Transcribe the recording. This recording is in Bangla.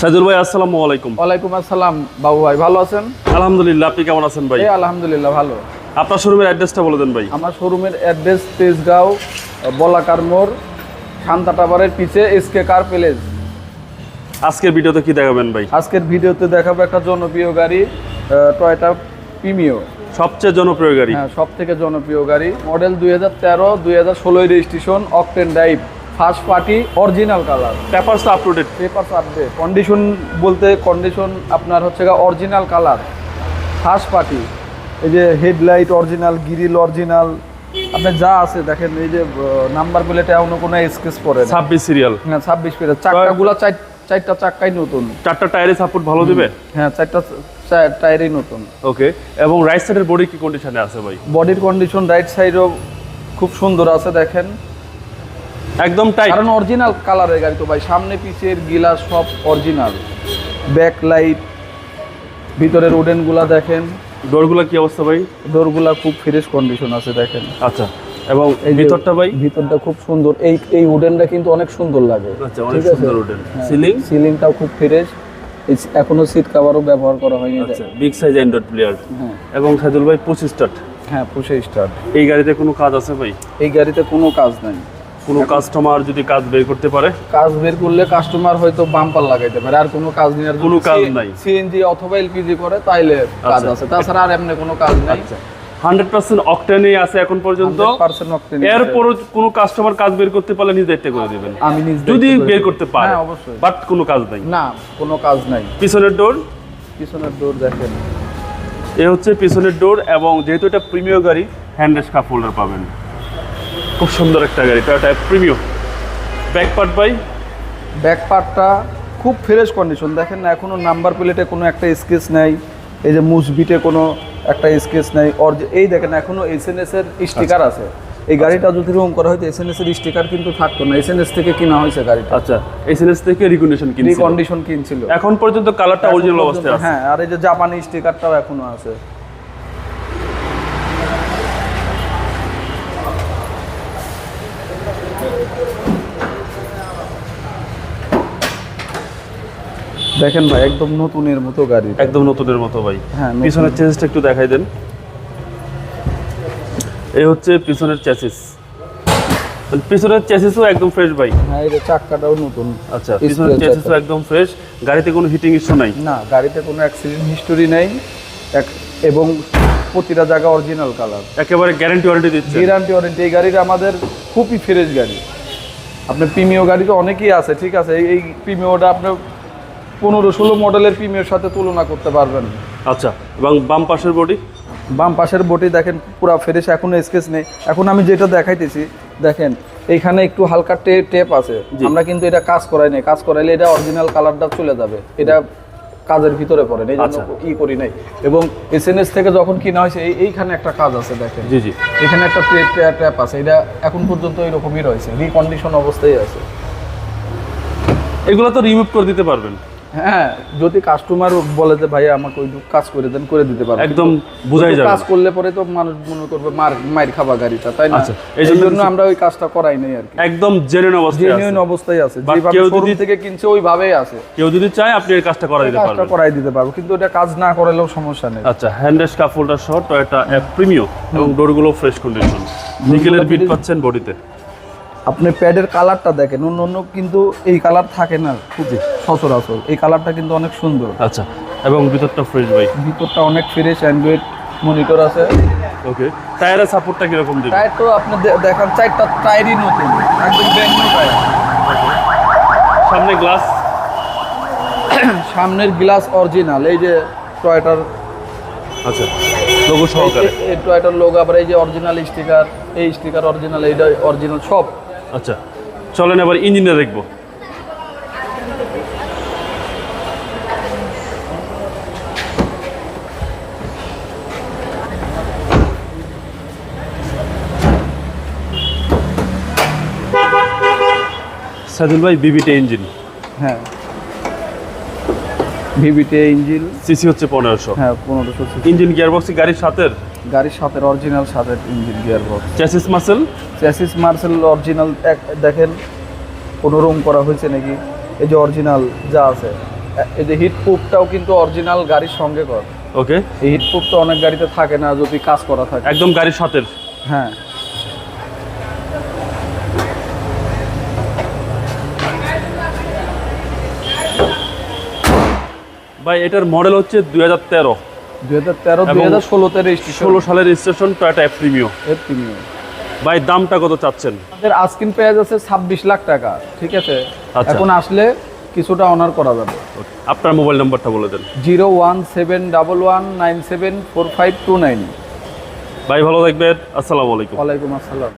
সাইদুল ভাই আসসালামু আলাইকুম। ওয়ালাইকুম আসসালাম বাবু ভাই ভালো আছেন? আলহামদুলিল্লাহ আপনি কেমন আছেন ভাই? আলহামদুলিল্লাহ ভালো। আপনার শোরুমের অ্যাড্রেসটা বলে দেন ভাই। আমার শোরুমের অ্যাড্রেস তেজগাঁও বলাকার মোড় শান্তা টাবারের পিছে এসকে কার প্যালেস আজকের ভিডিওতে কি দেখাবেন ভাই? আজকের ভিডিওতে দেখাবো একটা জনপ্রিয় গাড়ি টয়টা প্রিমিও সবচেয়ে জনপ্রিয় গাড়ি। হ্যাঁ সব থেকে জনপ্রিয় গাড়ি। মডেল দুই হাজার তেরো দুই হাজার ষোলোই registration octane drive first party original colour papers up to date paper update condition বলতে কন্ডিশন আপনার হচ্ছে অরিজিনাল কালার ফার্স্ট পার্টি এই যে হেডলাইট অরিজিনাল গ্রিল অরিজিনাল আপনার যা আছে দেখেন এই যে নাম্বার প্লেটে অন্য কোনো স্কেচ পরে। ছাব্বিশ সিরিয়াল হ্যাঁ ছাব্বিশ পেরে চাকাগুলো চার চারটা চাক্কাই নতুন। চারটা টায়ারে সাপোর্ট ভালো দিবে? হ্যাঁ চারটা টায়ারই নতুন। ওকে এবং রাইট সাইডের বডি কি কন্ডিশনে আছে ভাই? বডির কন্ডিশন রাইট সাইডও খুব সুন্দর আছে দেখেন। একদম টাইট কারণ অরিজিনাল কালারের গাড়ি তো ভাই সামনে পিছের গিলাস সব অরিজিনাল ব্যাক লাইট ভিতরের উডেনগুলা দেখেন। ডোরগুলো কি অবস্থা ভাই? ডোরগুলা খুব ফ্রেশ কন্ডিশন আছে দেখেন। আচ্ছা এবং এই ভিতরটা ভাই? ভিতরটা খুব সুন্দর। এই এই উডেনটা কিন্তু অনেক সুন্দর লাগে। আচ্ছা অনেক সুন্দর উডেন সিলিং সিলিংটাও খুব ফ্রেশ এখনও সিট কাভারও ব্যবহার করা হয়নি। আচ্ছা বিগ সাইজ অ্যান্ড্রয়েড প্লেয়ার হ্যাঁ। এবং সাইদুল ভাই পঁচিশ স্টার্ট হ্যাঁ পুষে স্টার্ট এই গাড়িতে কোনো কাজ আছে ভাই? এই গাড়িতে কোনো কাজ নাই। কোনো কাস্টমার যদি কাজ বের করতে পারে? কাজ বের করলে কাস্টমার হয়তো বাম্পার লাগাইতে পারে আর কোনো কাজ নেই আর কোনো কাজ নাই। সিএনজি অথবা এলপিজি করে তাইলে কাজ আচ্ছা। আছে। তাছাড়া আর এমনি কোনো কাজ নাই। হান্ড্রেড পার্সেন্ট অকটেনে আছে এখন পর্যন্ত। 100% octane এরপরও কোনো কাস্টমার কাজ বের করতে পারলে নিজ দায়িত্ব করে দিবেন। আমি নিজ যদি বের করতে পারে হ্যাঁ অবশ্যই। বাট কোনো কাজ নাই। না কোনো কাজ নাই। পিছনের ডোর পিছনের ডোর দেখেন। এ হচ্ছে পিছনের ডোর এবং যেহেতু এটা প্রিমিয় গাড়ি হ্যান্ডেস কাপ হোল্ডার পাবেন। খুব সুন্দর একটা গাড়ি Toyota Premio back part by back পার্টটা খুব ফ্রেশ কন্ডিশন দেখেন না এখনও নাম্বার প্লেটে কোনো একটা স্কেচ নাই এই যে মুসবিটে কোনো একটা স্কেচ নাই। অর এই দেখেন এখনও এখনও এসএনএস এর স্টিকার আছে। এই গাড়িটা যদি রুম করা হয়তো এসএনএস এর স্টিকার কিন্তু থাকতো না। এসএনএস থেকে কিনা হয়েছে গাড়িটা। আচ্ছা এসএনএস থেকে রিকন্ডিশন কিনছি কন্ডিশন কিনছিল। এখন পর্যন্ত কালারটা অরিজিনাল অবস্থায় আছে। হ্যাঁ আর এই যে জাপানি স্টিকারটাও এখনও আছে। দেখেন ভাই একদম নতুনের মতো গাড়ি। একদম নতুনের মতো ভাই। হ্যাঁ। পিছনের চেসিসটা একটু দেখাই দেন। এই হচ্ছে পিছনের চেসিস পিছনের চেসিসও একদম ফ্রেশ ভাই। হ্যাঁ এই যে চাক্কাটাও নতুন। আচ্ছা পিছনের চেসিসও একদম ফ্রেশ গাড়িতে কোনো হিটিং ইস্যু নাই। না গাড়িতে কোনো অ্যাক্সিডেন্ট হিস্টোরি নেই। এক- এবং প্রতিটা জায়গা অরিজিনাল কালার একেবারে গ্যারান্টি ওয়ারেন্টি দিচ্ছে। গ্যারান্টি ওয়ারেন্টি এই গাড়িটা আমাদের খুবই ফ্রেশ গাড়ি। আপনার প্রিমিও গাড়ি তো অনেকেই আছে ঠিক আছে? এই- এই প্রিমিওটা আপনার পনেরো ষোলো মডেলের প্রিমিওর সাথে তুলনা করতে পারবেন। আচ্ছা এবং বাম পাশের বডি? বাম পাশের বটি দেখেন পুরো ফ্রেশ এখনও স্কেচ নেই। এখন আমি যেটা দেখাইতেছি দেখেন এইখানে একটু হালকা টে টেপ আছে। আমরা কিন্তু এটা কাজ করাই নাই। কাজ করাইলে এটা অরিজিনাল কালারটা চলে যাবে। এটা কাজের ভিতরে পড়ে এই জন্য আচ্ছা। ই করি নাই। এবং এসএনএস থেকে যখন কিনা হয়েছে এই এইখানে একটা কাজ আছে দেখেন। জি জি। এখানে একটা ট্যাপ আছে। এটা এখন পর্যন্ত এরকমই রয়েছে। রিকন্ডিশন অবস্থায় আছে। এগুলো তো রিমুভ করে দিতে পারবেন। হ্যাঁ যদি কাস্টমার বলে যে ভাই আমাকে ওই কাজ করে দেন করে দিতে পারবেন একদম বোঝাই যাবে। কাজ করলে পরে তো মানুষ মনে করবে মার মার খাবা গাড়িটা তাই না? আচ্ছা, এই জন্য আমরা ওই কাজটা করাই নাই আর কি। একদম জেনুইন অবস্থায় জেনুইন অবস্থায় আছে। যেভাবে কেউ শোরুম যদি- থেকে কিনছে ওইভাবেই আছে। কেউ যদি চায় আপনি এই কাজটা করা দিতে কাজটা করাই দিতে পারব। কিন্তু এটা কাজ না করালেও সমস্যা নেই। আচ্ছা হ্যান্ডেস কাপ হোল্ডার সহ টয়োটা প্রিমিও এবং ডোরগুলো ফ্রেশ কন্ডিশন নিকেলের বিট পাচ্ছেন বডিতে। আপনি প্যাডের কালারটা দেখেন অন্য অন্য কিন্তু এই কালার থাকে না খুবই সচরাচর। এই কালারটা কিন্তু অনেক সুন্দর। আচ্ছা এবং ভিতরটা ফ্রেশ ভাই? ভিতরটা অনেক ফ্রেশ অ্যান্ড্রয়েড মনিটর আছে। ওকে টায়ারের সাপোর্টটা কীরকম দিবে? টায়ার তো আপনি দেখান চারটা টায়ারই নতুন একদম ব্র্যান্ড নিউ টায়ার সামনে গ্লাস সামনের গ্লাস অরিজিনাল এই যে টয়টার আচ্ছা লোগো সহকারে। এই টয়টার লোক আবার এই যে অরিজিনাল স্টিকার এই স্টিকার অরিজিনাল এইটা অরিজিনাল সব। আচ্ছা চলেন এবার ইঞ্জিনটা দেখব। সাদুল ভাই বিবিটি ইঞ্জিন হ্যাঁ। ভিভিতে ইঞ্জিন সিসি হচ্ছে পনেরোশো। হ্যাঁ পনেরোশো ইঞ্জিন গিয়ারবক্স গাড়ির সাথের? গাড়ির সাথে অরিজিনাল সাথে engine gear box chassis muscle chassis muscle original এক দেখেন কোনো রুম করা হয়েছে নাকি? এই যে অরিজিনাল যা আছে এই যে হিট প্রুফটাও কিন্তু অরিজিনাল গাড়ির সঙ্গে কর। ওকে এই হিট প্রুফ তো অনেক গাড়িতে থাকে না যদি কাজ করা থাকে। একদম গাড়ির সাথে হ্যাঁ। ভাই এটার মডেল হচ্ছে দুই হাজার তেরো। ষোলো সালের রেজিস্ট্রেশন টয়টা প্রিমিও ভাই দামটা কত চাচ্ছেন? আমাদের আস্কিন পেঁয়াজ আছে ছাব্বিশ লাখ টাকা ঠিক আছে? আচ্ছা। এখন আসলে কিছুটা অনার করা যাবে। আপনার মোবাইল নাম্বারটা বলে দেন। Zero one seven double one nine seven four five two nine. ভাই ভালো থাকবেন। আসসালামু আলাইকুম। ওয়ালাইকুম আসসালাম।